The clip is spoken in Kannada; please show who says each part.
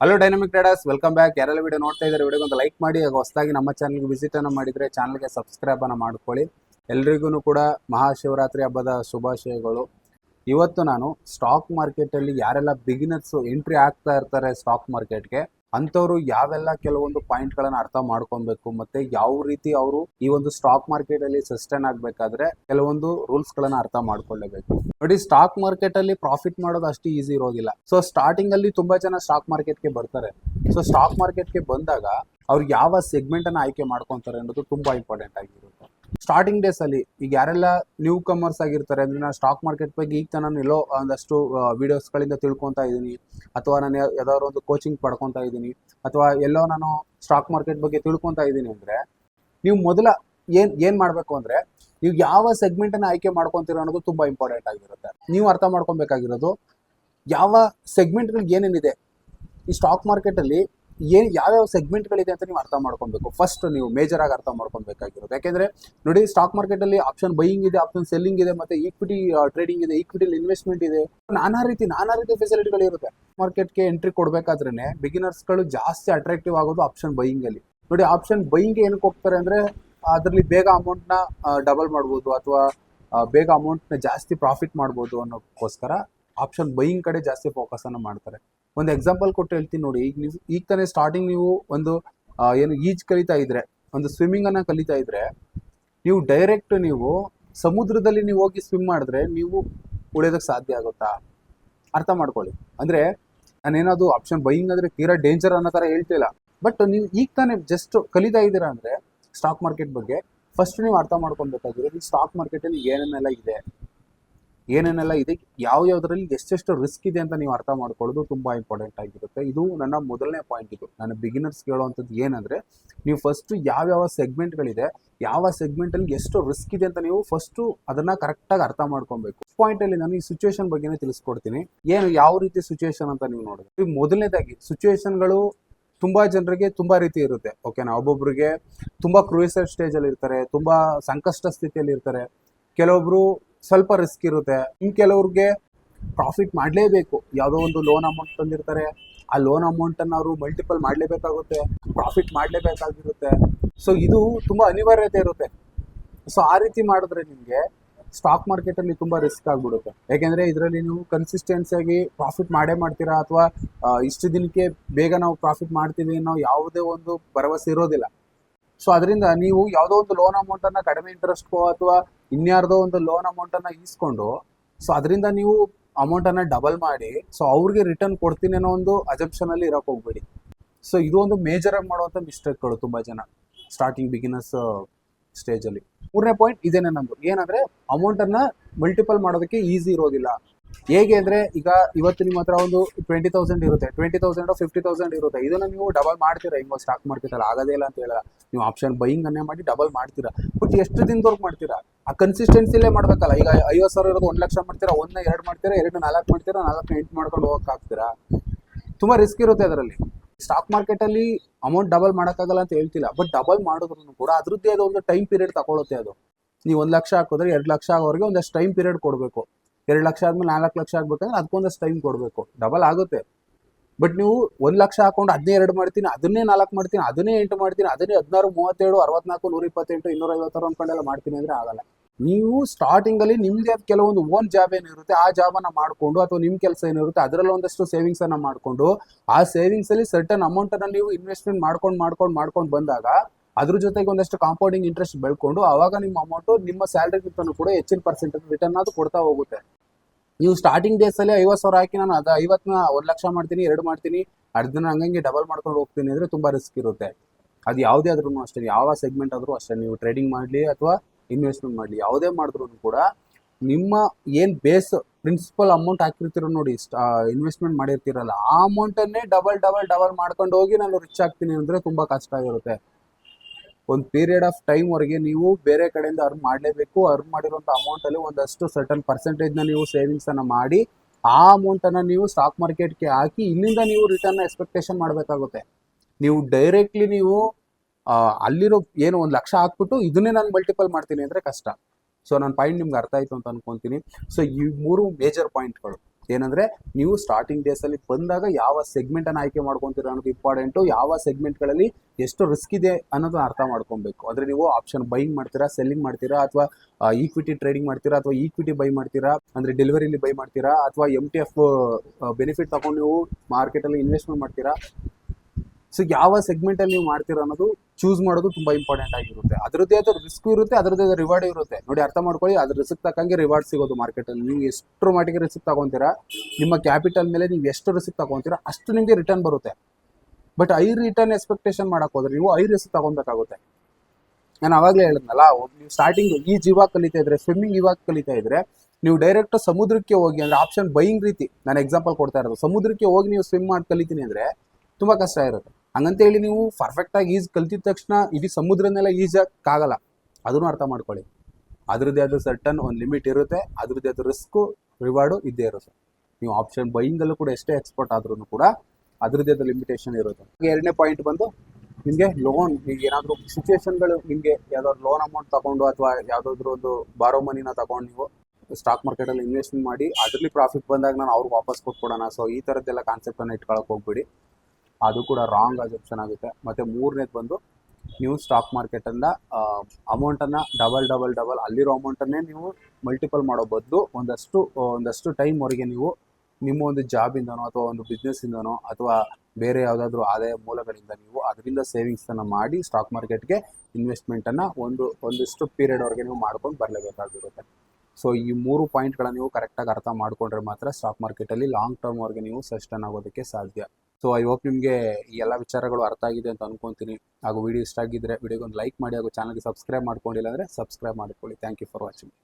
Speaker 1: Hello dynamic traders welcome back ಯಾರೆಲ್ಲ ವಿಡಿಯೋ ನೋಡ್ತಾ ಇದ್ದಾರೆ ವಿಡಿಯೋ ಒಂದು ಲೈಕ್ ಮಾಡಿ, ಹಾಗೂ ಹೊಸದಾಗಿ ನಮ್ಮ ಚಾನಲ್ಗೆ ವಿಸಿಟ್ ಅನ್ನು ಮಾಡಿದರೆ ಚಾನಲ್ಗೆ ಸಬ್ಸ್ಕ್ರೈಬ್ ಅನ್ನು ಮಾಡ್ಕೊಳ್ಳಿ. ಎಲ್ರಿಗೂ ಕೂಡ ಮಹಾಶಿವರಾತ್ರಿ ಹಬ್ಬದ ಶುಭಾಶಯಗಳು. ಇವತ್ತು ನಾನು ಸ್ಟಾಕ್ ಮಾರ್ಕೆಟಲ್ಲಿ ಯಾರೆಲ್ಲ ಬಿಗಿನರ್ಸು ಎಂಟ್ರಿ ಆಗ್ತಾ ಇರ್ತಾರೆ ಸ್ಟಾಕ್ ಮಾರ್ಕೆಟ್ಗೆ ಅಂಥವ್ರು ಯಾವೆಲ್ಲ ಕೆಲವೊಂದು ಪಾಯಿಂಟ್ಗಳನ್ನು ಅರ್ಥ ಮಾಡ್ಕೊಬೇಕು ಮತ್ತೆ ಯಾವ ರೀತಿ ಅವರು ಈ ಒಂದು ಸ್ಟಾಕ್ ಮಾರ್ಕೆಟ್ ಅಲ್ಲಿ ಸಸ್ಟೈನ್ ಆಗಬೇಕಾದ್ರೆ ಕೆಲವೊಂದು ರೂಲ್ಸ್ ಗಳನ್ನ ಅರ್ಥ ಮಾಡ್ಕೊಳ್ಳೇಬೇಕು. ನೋಡಿ ಸ್ಟಾಕ್ ಮಾರ್ಕೆಟ್ ಅಲ್ಲಿ ಪ್ರಾಫಿಟ್ ಮಾಡೋದು ಅಷ್ಟು ಈಸಿ ಇರೋದಿಲ್ಲ. ಸೊ ಸ್ಟಾರ್ಟಿಂಗ್ ಅಲ್ಲಿ ತುಂಬಾ ಜನ ಸ್ಟಾಕ್ ಮಾರ್ಕೆಟ್ಗೆ ಬರ್ತಾರೆ. ಸೊ ಸ್ಟಾಕ್ ಮಾರ್ಕೆಟ್ಗೆ ಬಂದಾಗ ಅವ್ರು ಯಾವ ಸೆಗ್ಮೆಂಟ್ ಅನ್ನ ಆಯ್ಕೆ ಮಾಡ್ಕೊಂತಾರೆ ಅನ್ನೋದು ತುಂಬಾ ಇಂಪಾರ್ಟೆಂಟ್ ಆಗಿರುತ್ತೆ. ಸ್ಟಾರ್ಟಿಂಗ್ ಡೇಸ್ ಅಲ್ಲಿ ಈಗ ಯಾರೆಲ್ಲ ನ್ಯೂ ಕಮರ್ಸ್ ಆಗಿರ್ತಾರೆ, ಅಂದ್ರೆ ನಾನು ಸ್ಟಾಕ್ ಮಾರ್ಕೆಟ್ ಬಗ್ಗೆ ಈಗ ನಾನು ಎಲ್ಲೋ ಒಂದಷ್ಟು ವಿಡಿಯೋಸ್ಗಳಿಂದ ಗಳಿಂದ ತಿಳ್ಕೊಂತಾ ಇದ್ದೀನಿ. ಅಥವಾ ನಾನು ಯಾವ್ದಾದ್ರು ಒಂದು ಕೋಚಿಂಗ್ ಪಡ್ಕೊತಾ ಇದ್ದೀನಿ. ಅಥವಾ ಎಲ್ಲೋ ನಾನು ಸ್ಟಾಕ್ ಮಾರ್ಕೆಟ್ ಬಗ್ಗೆ ತಿಳ್ಕೊತಾ ಇದ್ದೀನಿ ಅಂದ್ರೆ, ನೀವು ಮೊದಲ ಏನ್ ಏನ್ ಮಾಡ್ಬೇಕು ಅಂದ್ರೆ, ನೀವು ಯಾವ ಸೆಗ್ಮೆಂಟ್ ಅನ್ನ ಆಯ್ಕೆ ಮಾಡ್ಕೊಂತೀರೋ ಅನ್ನೋದು ತುಂಬಾ ಇಂಪಾರ್ಟೆಂಟ್ ಆಗಿರುತ್ತೆ. ನೀವು ಅರ್ಥ ಮಾಡ್ಕೊಬೇಕಾಗಿರೋದು, ಯಾವ ಸೆಗ್ಮೆಂಟ್ಗಳಿಗೆ ಏನೇನಿದೆ. ಈ ಸ್ಟಾಕ್ ಮಾರ್ಕೆಟಲ್ಲಿ ಏನ್ ಯಾವ್ಯಾವ ಸೆಗ್ಮೆಂಟ್ಗಳಿದೆ ಅಂತ ನೀವು ಅರ್ಥ ಮಾಡ್ಕೊಬೇಕು. ಫಸ್ಟ್ ನೀವು ಮೇಜರ್ ಆಗಿ ಅರ್ಥ ಮಾಡ್ಕೊಬೇಕಾಗಿರೋದು. ಯಾಕೆಂದ್ರೆ ನೋಡಿ ಸ್ಟಾಕ್ ಮಾರ್ಕೆಟ್ ಅಲ್ಲಿ ಆಪ್ಷನ್ ಬೈಯಿಂಗ್ ಇದೆ ಆಪ್ಷನ್ ಸೆಲ್ಲಿಂಗ್ ಇದೆ, ಮತ್ತೆ ಈಕ್ವಿಟಿ ಟ್ರೇಡಿಂಗ್ ಇದೆ ಈಕ್ವಿಟಿ ಇನ್ವೆಸ್ಟ್ಮೆಂಟ್ ಇದೆ. ನಾನಾ ರೀತಿ ನಾನಾ ರೀತಿ ಫೆಸಿಲಿಟಿಗಳು ಇರುತ್ತೆ. ಮಾರ್ಕೆಟ್ಗೆ ಎಂಟ್ರಿ ಕೊಡಬೇಕಾದ್ರೆ ಬಿಗಿನರ್ಸ್ಗಳು ಜಾಸ್ತಿ ಅಟ್ರಾಕ್ಟಿವ್ ಆಗೋದು ಆಪ್ಷನ್ ಬೈಯಿಂಗ್ ಅಲ್ಲಿ. ನೋಡಿ ಆಪ್ಷನ್ ಬೈಯಿಂಗ್ ಏನಕ್ಕೆ ಹೋಗ್ತಾರೆ ಅಂದ್ರೆ, ಅದರಲ್ಲಿ ಬೇಗ ಅಮೌಂಟ್ನ ಡಬಲ್ ಮಾಡ್ಬೋದು ಅಥವಾ ಬೇಗ ಅಮೌಂಟ್ನ ಜಾಸ್ತಿ ಪ್ರಾಫಿಟ್ ಮಾಡ್ಬೋದು ಅನ್ನೋಕ್ಕೋಸ್ಕರ ಆಪ್ಷನ್ ಬೈಯಿಂಗ್ ಕಡೆ ಜಾಸ್ತಿ ಫೋಕಸ್ ಅನ್ನ ಮಾಡ್ತಾರೆ. ಒಂದು ಎಕ್ಸಾಂಪಲ್ ಕೊಟ್ಟು ಹೇಳ್ತೀನಿ ನೋಡಿ. ಈಗ ನೀವು, ಈಗ ತಾನೇ ಸ್ಟಾರ್ಟಿಂಗ್ ನೀವು ಒಂದು ಏನು ಈಜ್ ಕಲಿತಾ ಇದ್ರೆ, ಒಂದು ಸ್ವಿಮ್ಮಿಂಗ್ ಅನ್ನ ಕಲಿತಾ ಇದ್ರೆ, ನೀವು ಡೈರೆಕ್ಟ್ ನೀವು ಸಮುದ್ರದಲ್ಲಿ ನೀವು ಹೋಗಿ ಸ್ವಿಮ್ ಮಾಡಿದ್ರೆ ನೀವು ಉಳಿಯೋದಕ್ಕೆ ಸಾಧ್ಯ ಆಗುತ್ತಾ? ಅರ್ಥ ಮಾಡ್ಕೊಳ್ಳಿ. ಅಂದ್ರೆ ನಾನೇನಾದ್ರು ಆಪ್ಷನ್ ಬೈಯಿಂಗ್ ಅಂದ್ರೆ ತೀರಾ ಡೇಂಜರ್ ಅನ್ನೋ ತರ ಹೇಳ್ತಿಲ್ಲ ಬಟ್ ನೀವು ಈಗ ತಾನೇ ಜಸ್ಟ್ ಕಲಿತಾ ಇದ್ದೀರಾ ಅಂದ್ರೆ ಸ್ಟಾಕ್ ಮಾರ್ಕೆಟ್ ಬಗ್ಗೆ ಫಸ್ಟ್ ನೀವು ಅರ್ಥ ಮಾಡ್ಕೊಬೇಕಾಗಿರೋದು ಈ ಸ್ಟಾಕ್ ಮಾರ್ಕೆಟಲ್ಲಿ ಏನೇನೆಲ್ಲ ಇದೆ. ಏನೇನೆಲ್ಲ ಇದೆ ಯಾವ ಎಷ್ಟೆಷ್ಟು ರಿಸ್ಕ್ ಇದೆ ಅಂತ ನೀವು ಅರ್ಥ ಮಾಡ್ಕೊಳ್ಳೋದು ತುಂಬಾ ಇಂಪಾರ್ಟೆಂಟ್ ಆಗಿರುತ್ತೆ. ಇದು ನನ್ನ ಮೊದಲನೇ ಪಾಯಿಂಟ್ ಇದು. ನನ್ನ ಬಿಗಿನರ್ಸ್ ಹೇಳುವಂಥದ್ದು ಏನಂದ್ರೆ, ನೀವು ಫಸ್ಟ್ ಯಾವ್ಯಾವ ಸೆಗ್ಮೆಂಟ್ಗಳಿದೆ ಯಾವ ಸೆಗ್ಮೆಂಟಲ್ಲಿ ಎಷ್ಟು ರಿಸ್ಕ್ ಇದೆ ಅಂತ ನೀವು ಫಸ್ಟ್ ಅದನ್ನ ಕರೆಕ್ಟಾಗಿ ಅರ್ಥ ಮಾಡ್ಕೊಬೇಕು. ಪಾಯಿಂಟ್ ಅಲ್ಲಿ ನಾನು ಈ ಸಿಚುವೇಶನ್ ಬಗ್ಗೆನೇ ತಿಳಿಸ್ಕೊಡ್ತೀನಿ. ಏನು ಯಾವ ರೀತಿ ಸಿಚುವೇಶನ್ ಅಂತ ನೀವು ನೋಡಿದ್ರೆ ಈಗ ಮೊದಲನೇದಾಗಿ ಸಿಚುವೇಶನ್ಗಳು ತುಂಬಾ ಜನರಿಗೆ ತುಂಬಾ ರೀತಿ ಇರುತ್ತೆ. ಓಕೆನಾ ಒಬ್ಬೊಬ್ರಿಗೆ ತುಂಬಾ ಕ್ರೂಯಿಸರ್ ಸ್ಟೇಜ್ ಅಲ್ಲಿ ಇರ್ತಾರೆ, ತುಂಬಾ ಸಂಕಷ್ಟ ಸ್ಥಿತಿಯಲ್ಲಿ ಇರ್ತಾರೆ. ಕೆಲವೊಬ್ರು ಸ್ವಲ್ಪ ರಿಸ್ಕ್ ಇರುತ್ತೆ. ಇನ್ನು ಕೆಲವ್ರಿಗೆ ಪ್ರಾಫಿಟ್ ಮಾಡಲೇಬೇಕು. ಯಾವುದೋ ಒಂದು ಲೋನ್ ಅಮೌಂಟ್ ತಂದಿರ್ತಾರೆ. ಆ ಲೋನ್ ಅಮೌಂಟ್ ಅನ್ನ ಅವರು ಮಲ್ಟಿಪಲ್ ಮಾಡಲೇಬೇಕಾಗುತ್ತೆ. ಪ್ರಾಫಿಟ್ ಮಾಡಲೇಬೇಕಾಗಿರುತ್ತೆ. ಸೊ ಇದು ತುಂಬ ಅನಿವಾರ್ಯತೆ ಇರುತ್ತೆ. ಸೊ ಆ ರೀತಿ ಮಾಡಿದ್ರೆ ನಿಮಗೆ ಸ್ಟಾಕ್ ಮಾರ್ಕೆಟ್ ಅಲ್ಲಿ ತುಂಬಾ ರಿಸ್ಕ್ ಆಗಿಬಿಡುತ್ತೆ. ಯಾಕೆಂದ್ರೆ ಇದರಲ್ಲಿ ನೀವು ಕನ್ಸಿಸ್ಟೆನ್ಸಿಯಾಗಿ ಪ್ರಾಫಿಟ್ ಮಾಡೇ ಮಾಡ್ತೀರಾ ಅಥವಾ ಇಷ್ಟು ದಿನಕ್ಕೆ ಬೇಗ ನಾವು ಪ್ರಾಫಿಟ್ ಮಾಡ್ತೀವಿ ಅನ್ನೋ ಯಾವುದೇ ಒಂದು ಭರವಸೆ ಇರೋದಿಲ್ಲ. ಸೊ ಅದರಿಂದ ನೀವು ಯಾವುದೋ ಒಂದು ಲೋನ್ ಅಮೌಂಟ್ ಅನ್ನ ಕಡಿಮೆ ಇಂಟ್ರೆಸ್ಟ್ ಅಥವಾ ಇನ್ಯಾರ್ದೋ ಒಂದು ಲೋನ್ ಅಮೌಂಟ್ ಅನ್ನ ಈಸ್ಕೊಂಡು ಸೊ ಅದರಿಂದ ನೀವು ಅಮೌಂಟ್ ಅನ್ನ ಡಬಲ್ ಮಾಡಿ ಸೊ ಅವ್ರಿಗೆ ರಿಟರ್ನ್ ಕೊಡ್ತೀನಿ ಅನ್ನೋ ಒಂದು ಅಜೆಪ್ಷನ್ ಅಲ್ಲಿ ಇರಕ್ ಹೋಗ್ಬೇಡಿ. ಸೊ ಇದು ಒಂದು ಮೇಜರ್ ಆಗಿ ಮಾಡುವಂತ ಮಿಸ್ಟೇಕ್ಗಳು ತುಂಬಾ ಜನ ಸ್ಟಾರ್ಟಿಂಗ್ ಬಿಗಿನರ್ಸ್ ಸ್ಟೇಜ್ ಅಲ್ಲಿ. ಮೂರನೇ ಪಾಯಿಂಟ್ ಇದೇನೆ ನಂದು ಏನಂದ್ರೆ ಅಮೌಂಟ್ ಅನ್ನ ಮಲ್ಟಿಪಲ್ ಮಾಡೋದಕ್ಕೆ ಈಸಿ ಇರೋದಿಲ್ಲ. ಹೇಗೆ ಅಂದ್ರೆ ಈಗ ಇವತ್ತು ನಿಮ್ಮ ಹತ್ರ ಒಂದು ಟ್ವೆಂಟಿ ತೌಸಂಡ್ ಇರುತ್ತೆ. ಟ್ವೆಂಟಿ ತೌಸಂಡ್ ಫಿಫ್ಟಿ ತೌಸಂಡ್ ಇರುತ್ತೆ. ಇದನ್ನ ನೀವು ಡಬಲ್ ಮಾಡ್ತೀರಾ? ಹಿಂಗ ಸ್ಟಾಕ್ ಮಾರ್ಕೆಟ್ ಅಲ್ಲಿ ಆಗೋದೇ ಇಲ್ಲ ಅಂತ ಹೇಳಲ್ಲ. ನೀವು ಆಪ್ಷನ್ ಬೈಯಿಂಗ್ ಅನ್ನೇ ಮಾಡಿ ಡಬಲ್ ಮಾಡ್ತೀರಾ? ಬಟ್ ಎಷ್ಟು ದಿನದವರೆಗೂ ಮಾಡ್ತೀರಾ? ಆ ಕನ್ಸಿಸ್ಟೆನ್ಸಿಲೇ ಮಾಡ್ಬೇಕಲ್ಲ. ಈಗ ಐವತ್ತು ಸಾವಿರ ಇರೋದು ಒಂದು ಲಕ್ಷ ಮಾಡ್ತೀರಾ? ಒಂದ್ ಎರಡು ಮಾಡ್ತೀರಾ? ಎರಡು ನಾಲ್ಕು ಮಾಡ್ತೀರಾ? ನಾಲ್ಕು ಎಂಟು ಮಾಡ್ಕೊಂಡು ಹೋಗಕ್ ಆಗ್ತೀರಾ? ತುಂಬಾ ರಿಸ್ಕ್ ಇರುತ್ತೆ ಅದರಲ್ಲಿ. ಸ್ಟಾಕ್ ಮಾರ್ಕೆಟ್ ಅಲ್ಲಿ ಅಮೌಂಟ್ ಡಬಲ್ ಮಾಡೋಕ್ಕಾಗಲ್ಲ ಅಂತ ಹೇಳ್ತಿಲ್ಲ. ಬಟ್ ಡಬಲ್ ಮಾಡಿದ್ರು ಕೂಡ ಅದರದ್ದೇ ಅದು ಒಂದು ಟೈಮ್ ಪೀರಿಯಡ್ ತಗೊಳುತ್ತೆ ಅದು. ನೀವು ಒಂದು ಲಕ್ಷ ಹಾಕಿದ್ರೆ ಎರಡು ಲಕ್ಷ ಆಗೋರಿಗೆ ಒಂದಷ್ಟು ಟೈಮ್ ಪೀರಿಯಡ್ ಕೊಡಬೇಕು. ಎರಡು ಲಕ್ಷ ಆದ್ಮೇಲೆ ನಾಲ್ಕು ಲಕ್ಷ ಆಗ್ಬೇಕಂದ್ರೆ ಅದಕ್ಕೊಂದಷ್ಟು ಟೈಮ್ ಕೊಡಬೇಕು. ಡಬಲ್ ಆಗುತ್ತೆ. ಬಟ್ ನೀವು ಒಂದು ಲಕ್ಷ ಹಾಕೊಂಡು ಅದನ್ನೇ ಎರಡು ಮಾಡ್ತೀನಿ, ಅದನ್ನೇ ನಾಲ್ಕು ಮಾಡ್ತೀನಿ, ಅದನ್ನೇ ಎಂಟು ಮಾಡ್ತೀನಿ, ಅದನ್ನೇ ಹದಿನಾರು ಮೂವತ್ತೇಳು ಅರವತ್ನಾಲ್ಕು ನೂರ ಇಪ್ಪತ್ತೆಂಟು ಇನ್ನೂರ ಐವತ್ತಾರು ಅನ್ಕೊಂಡೆಲ್ಲ ಮಾಡ್ತೀನಿ ಅಂದ್ರೆ ಆಗಲ್ಲ. ನೀವು ಸ್ಟಾರ್ಟಿಂಗ್ ಅಲ್ಲಿ ನಿಮ್ದೇ ಆದ ಕೆಲವೊಂದು ಓನ್ ಜಾಬ್ ಏನಿರುತ್ತೆ, ಆ ಜಾಬನ್ನ ಮಾಡಿಕೊಂಡು ಅಥವಾ ನಿಮ್ಮ ಕೆಲಸ ಏನಿರುತ್ತೆ, ಅದರಲ್ಲಿ ಒಂದಷ್ಟು ಸೇವಿಂಗ್ಸ್ ಅನ್ನ ಮಾಡ್ಕೊಂಡು, ಆ ಸೇವಿಂಗ್ಸ್ ಅಲ್ಲಿ ಸರ್ಟನ್ ಅಮೌಂಟ್ ಅನ್ನ ನೀವು ಇನ್ವೆಸ್ಟ್ಮೆಂಟ್ ಮಾಡ್ಕೊಂಡು ಮಾಡ್ಕೊಂಡು ಮಾಡ್ಕೊಂಡು ಬಂದಾಗ ಅದ್ರ ಜೊತೆಗೆ ಒಂದಷ್ಟು ಕಾಂಪೌಂಡಿಂಗ್ ಇಂಟ್ರೆಸ್ಟ್ ಬೆಳ್ಕೊಂಡು ಅವಾಗ ನಿಮ್ಮ ಅಮೌಂಟು ನಿಮ್ಮ ಸ್ಯಾಲರಿಗಿಂತನೂ ಕೂಡ ಹೆಚ್ಚಿನ ಪರ್ಸೆಂಟೇಜ್ ರಿಟರ್ನ್ ಅದು ಕೊಡ್ತಾ ಹೋಗುತ್ತೆ. ನೀವು ಸ್ಟಾರ್ಟಿಂಗ್ ಡೇಸ್ ಅಲ್ಲಿ ಐವತ್ತು ಸಾವಿರ ಹಾಕಿ ನಾನು ಅದು ಐವತ್ತನ್ನ ಒಂದು ಲಕ್ಷ ಮಾಡ್ತೀನಿ, ಎರಡು ಮಾಡ್ತೀನಿ ಅರ್ಧನ ಹಂಗಂಗೆ ಡಬಲ್ ಮಾಡ್ಕೊಂಡು ಹೋಗ್ತೀನಿ ಅಂದ್ರೆ ತುಂಬಾ ರಿಸ್ಕ್ ಇರುತ್ತೆ. ಅದು ಯಾವುದೇ ಆದ್ರೂ ಅಷ್ಟೇ, ಯಾವ ಸೆಗ್ಮೆಂಟ್ ಆದ್ರೂ ಅಷ್ಟೇ, ನೀವು ಟ್ರೇಡಿಂಗ್ ಮಾಡ್ಲಿ ಅಥವಾ ಇನ್ವೆಸ್ಟ್ಮೆಂಟ್ ಮಾಡ್ಲಿ, ಯಾವುದೇ ಮಾಡಿದ್ರು ಕೂಡ ನಿಮ್ಮ ಏನ್ ಬೇಸ್ ಪ್ರಿನ್ಸಿಪಲ್ ಅಮೌಂಟ್ ಹಾಕಿರ್ತೀರ ನೋಡಿ ಇನ್ವೆಸ್ಟ್ಮೆಂಟ್ ಮಾಡಿರ್ತಿರಲ್ಲ, ಆ ಅಮೌಂಟನ್ನೇ ಡಬಲ್ ಡಬಲ್ ಡಬಲ್ ಮಾಡ್ಕೊಂಡು ಹೋಗಿ ನಾನು ರಿಚ್ ಆಗ್ತೀನಿ ಅಂದ್ರೆ ತುಂಬಾ ಕಷ್ಟ ಆಗಿರುತ್ತೆ. ಒಂದು ಪೀರಿಯಡ್ ಆಫ್ ಟೈಮ್ ವರೆಗೆ ನೀವು ಬೇರೆ ಕಡೆಯಿಂದ ಅರ್ನ್ ಮಾಡಲೇಬೇಕು. ಅರ್ನ್ ಮಾಡಿರುವಂತ ಅಮೌಂಟ್ ಅಲ್ಲಿ ಒಂದಷ್ಟು ಸರ್ಟನ್ ಪರ್ಸೆಂಟೇಜ್ನ ನೀವು ಸೇವಿಂಗ್ಸ್ ಅನ್ನ ಮಾಡಿ, ಆ ಅಮೌಂಟ್ ಅನ್ನ ನೀವು ಸ್ಟಾಕ್ ಮಾರ್ಕೆಟ್ಗೆ ಹಾಕಿ, ಇಲ್ಲಿಂದ ನೀವು ರಿಟರ್ನ್ ಎಕ್ಸ್ಪೆಕ್ಟೇಷನ್ ಮಾಡಬೇಕಾಗುತ್ತೆ. ನೀವು ಡೈರೆಕ್ಟ್ಲಿ ನೀವು ಅಲ್ಲಿರೋ ಏನು ಒಂದು ಲಕ್ಷ ಹಾಕ್ಬಿಟ್ಟು ಇದನ್ನೇ ನಾನು ಮಲ್ಟಿಪಲ್ ಮಾಡ್ತೀನಿ ಅಂದ್ರೆ ಕಷ್ಟ. ಸೊ ನನ್ನ ಪಾಯಿಂಟ್ ನಿಮ್ಗೆ ಅರ್ಥ ಆಯ್ತು ಅಂತ ಅನ್ಕೊಂತೀನಿ. ಸೊ ಈ ಮೂರು ಮೇಜರ್ ಪಾಯಿಂಟ್ಗಳು ಏನಂದ್ರೆ ನೀವು ಸ್ಟಾರ್ಟಿಂಗ್ ಡೇಸ್ ಅಲ್ಲಿ ಬಂದಾಗ ಯಾವ ಸೆಗ್ಮೆಂಟ್ ಅನ್ನ ಆಯ್ಕೆ ಮಾಡ್ಕೊಂತೀರ ಅನ್ನೋದು ಇಂಪಾರ್ಟೆಂಟು ಯಾವ ಸೆಗ್ಮೆಂಟ್ಗಳಲ್ಲಿ ಗಳಲ್ಲಿ ಎಷ್ಟು ರಿಸ್ಕ್ ಇದೆ ಅನ್ನೋದು ಅರ್ಥ ಮಾಡ್ಕೊಬೇಕು. ಅಂದ್ರೆ ನೀವು ಆಪ್ಷನ್ ಬೈಯಿಂಗ್ ಮಾಡ್ತೀರಾ ಸೆಲ್ಲಿಂಗ್ ಮಾಡ್ತೀರಾ, ಅಥವಾ ಈಕ್ವಿಟಿ ಟ್ರೇಡಿಂಗ್ ಮಾಡ್ತೀರಾ, ಅಥವಾ ಈಕ್ವಿಟಿ ಬೈ ಮಾಡ್ತೀರಾ, ಅಂದ್ರೆ ಡೆಲಿವರಿಲಿ ಬೈ ಮಾಡ್ತೀರಾ, ಅಥವಾ ಎಂ ಟಿ ಎಫ್ ಬೆನಿಫಿಟ್ ತಗೊಂಡು ನೀವು ಮಾರ್ಕೆಟ್ ಅಲ್ಲಿ ಇನ್ವೆಸ್ಟ್ಮೆಂಟ್ ಮಾಡ್ತೀರಾ. ಸೊ ಯಾವ ಸೆಗ್ಮೆಂಟ್ ಅಲ್ಲಿ ನೀವು ಮಾಡ್ತೀರಾ ಅನ್ನೋದು ಚೂಸ್ ಮಾಡೋದು ತುಂಬಾ ಇಂಪಾರ್ಟೆಂಟ್ ಆಗಿರುತ್ತೆ. ಅದರದ್ದೇ ಆದ ರಿಸ್ಕ್ ಇರುತ್ತೆ, ಅದರದ್ದೇ ಆದ ರಿವಾರ್ಡ್ ಇರುತ್ತೆ. ನೋಡಿ ಅರ್ಥ ಮಾಡ್ಕೊಳ್ಳಿ, ಅದ್ರ ರಿಸ್ಕ್ ತಕ್ಕಂಗೆ ರಿವಾರ್ಡ್ ಸಿಗೋದು ಮಾರ್ಕೆಟ್ ಅಲ್ಲಿ. ನೀವು ಎಷ್ಟು ಮಟ್ಟಿಗೆ ರಿಸ್ಕ್ ತಗೊಂತೀರಾ, ನಿಮ್ಮ ಕ್ಯಾಪಿಟಲ್ ಮೇಲೆ ನೀವು ಎಷ್ಟು ರಿಸ್ಕ್ ತಗೊಂತೀರಾ, ಅಷ್ಟು ನಿಮಗೆ ರಿಟರ್ನ್ ಬರುತ್ತೆ. ಬಟ್ ಐ ರಿಟರ್ನ್ ಎಕ್ಸ್ಪೆಕ್ಟೇಷನ್ ಮಾಡಕ್ ಹೋದ್ರೆ ನೀವು ಐ ರಿಸ್ಕ್ ತಗೊಬೇಕಾಗುತ್ತೆ. ನಾನು ಅವಾಗಲೇ ಹೇಳಿದ್ನಲ್ಲ ನೀವು ಸ್ಟಾರ್ಟಿಂಗ್ ಈ ಇವಾಗ ಕಲಿತಾ ಇದ್ರೆ ಸ್ವಿಮ್ಮಿಂಗ್ ಇವಾಗ ಕಲಿತಾ ಇದ್ರೆ, ನೀವು ಡೈರೆಕ್ಟ್ ಸಮುದ್ರಕ್ಕೆ ಹೋಗಿ, ಅಂದ್ರೆ ಆಪ್ಷನ್ ಬೈಯಿಂಗ್ ರೀತಿ, ನಾನು ಎಕ್ಸಾಂಪಲ್ ಕೊಡ್ತಾ ಇರೋದು. ಸಮುದ್ರಕ್ಕೆ ಹೋಗಿ ನೀವು ಸ್ವಿಮ್ ಮಾಡಿ ಕಲಿತೀನಿ ಅಂದ್ರೆ, ತುಂಬಾ ಕಷ್ಟ ಇರುತ್ತೆ. ಹಂಗಂತ ಹೇಳಿ ನೀವು ಪರ್ಫೆಕ್ಟ್ ಆಗಿ ಈಜ್ ಕಲ್ತಿದ ತಕ್ಷಣ ಇಡೀ ಸಮುದ್ರನೆಲ್ಲ ಈಜಕ್ಕಾಗಲ್ಲ. ಅದನ್ನು ಅರ್ಥ ಮಾಡ್ಕೊಳ್ಳಿ. ಅದ್ರದ್ದೇ ಆದ ಸರ್ಟನ್ ಒಂದು ಲಿಮಿಟ್ ಇರುತ್ತೆ, ಅದ್ರದ್ದೇ ಆದ ರಿಸ್ಕು ರಿವಾರ್ಡು ಇದ್ದೇ ಇರುತ್ತೆ. ನೀವು ಆಪ್ಷನ್ ಬೈಯಿಂಗಲ್ಲೂ ಕೂಡ ಎಷ್ಟೇ ಎಕ್ಸ್ಪರ್ಟ್ ಆದ್ರೂ ಕೂಡ ಅದ್ರದ್ದೇ ಆದ ಲಿಮಿಟೇಷನ್ ಇರುತ್ತೆ. ಎರಡನೇ ಪಾಯಿಂಟ್ ಬಂದು ನಿಮಗೆ ಲೋನ್ ಈಗ ಏನಾದರೂ ಸಿಚುವೇಶನ್ಗಳು ನಿಮಗೆ ಯಾವ್ದಾದ್ರು ಲೋನ್ ಅಮೌಂಟ್ ತಗೊಂಡು ಅಥವಾ ಯಾವುದಾದ್ರೂ ಒಂದು ಬಾರೋ ಮನಿನ ತಗೊಂಡು ನೀವು ಸ್ಟಾಕ್ ಮಾರ್ಕೆಟಲ್ಲಿ ಇನ್ವೆಸ್ಟ್ಮೆಂಟ್ ಮಾಡಿ ಅದರಲ್ಲಿ ಪ್ರಾಫಿಟ್ ಬಂದಾಗ ನಾನು ಅವ್ರಿಗೆ ವಾಪಸ್ ಕೊಟ್ಕೊಡೋಣ ಸೊ ಈ ಥರದ್ದೆಲ್ಲ ಕಾನ್ಸೆಪ್ಟನ್ನು ಇಟ್ಕೊಳಕ್ಕೆ ಹೋಗ್ಬಿಡಿ. ಅದು ಕೂಡ ರಾಂಗ್ ಅಸೆಪ್ಷನ್ ಆಗುತ್ತೆ. ಮತ್ತು ಮೂರನೇದು ಬಂದು ನೀವು ಸ್ಟಾಕ್ ಮಾರ್ಕೆಟನ್ನು ಅಮೌಂಟನ್ನು ಡಬಲ್ ಡಬಲ್ ಡಬಲ್ ಅಲ್ಲಿರೋ ಅಮೌಂಟನ್ನೇ ನೀವು ಮಲ್ಟಿಪಲ್ ಮಾಡೋ ಬದಲು ಒಂದಷ್ಟು ಒಂದಷ್ಟು ಟೈಮ್ವರೆಗೆ ನೀವು ನಿಮ್ಮ ಒಂದು ಜಾಬಿಂದನೋ ಅಥವಾ ಒಂದು ಬಿಸ್ನೆಸ್ಸಿಂದನೋ ಅಥವಾ ಬೇರೆ ಯಾವುದಾದ್ರೂ ಆದಾಯ ಮೂಲಗಳಿಂದ ನೀವು ಅದರಿಂದ ಸೇವಿಂಗ್ಸನ್ನು ಮಾಡಿ ಸ್ಟಾಕ್ ಮಾರ್ಕೆಟ್ಗೆ ಇನ್ವೆಸ್ಟ್ಮೆಂಟನ್ನು ಒಂದು, ಒಂದಿಷ್ಟು ಪೀರಿಯಡ್ವರೆಗೆ ನೀವು ಮಾಡ್ಕೊಂಡು ಬರಲೇಬೇಕಾಗಿರುತ್ತೆ. ಸೊ ಈ ಮೂರು ಪಾಯಿಂಟ್ಗಳನ್ನ ನೀವು ಕರೆಕ್ಟಾಗಿ ಅರ್ಥ ಮಾಡ್ಕೊಂಡ್ರೆ ಮಾತ್ರ ಸ್ಟಾಕ್ ಮಾರ್ಕೆಟಲ್ಲಿ ಲಾಂಗ್ ಟರ್ಮ್ವರೆಗೆ ನೀವು ಸಸ್ಟೈನ್ ಆಗೋದಕ್ಕೆ ಸಾಧ್ಯ. ಸೊ ಐ ಹೋಪ್ ನಿಮಗೆ ಈ ಎಲ್ಲ ವಿಚಾರಗಳು ಅರ್ಥ ಆಗಿದೆ ಅಂತ ಅನ್ಕೊಂತೀನಿ. ಹಾಗೂ ವಿಡಿಯೋ ಇಷ್ಟ ಆಗಿದ್ರೆ ವಿಡಿಯೋಗೆ ಒಂದು ಲೈಕ್ ಮಾಡಿ ಹಾಗೂ ಚಾನಲ್ಗೆ ಸಬ್ಸ್ಕ್ರೈಬ್ ಮಾಡ್ಕೊಂಡಿಲ್ಲ ಅಂದರೆ ಸಬ್ಸ್ಕ್ರೈಬ್ ಮಾಡ್ಕೊಳ್ಳಿ. Thank you for watching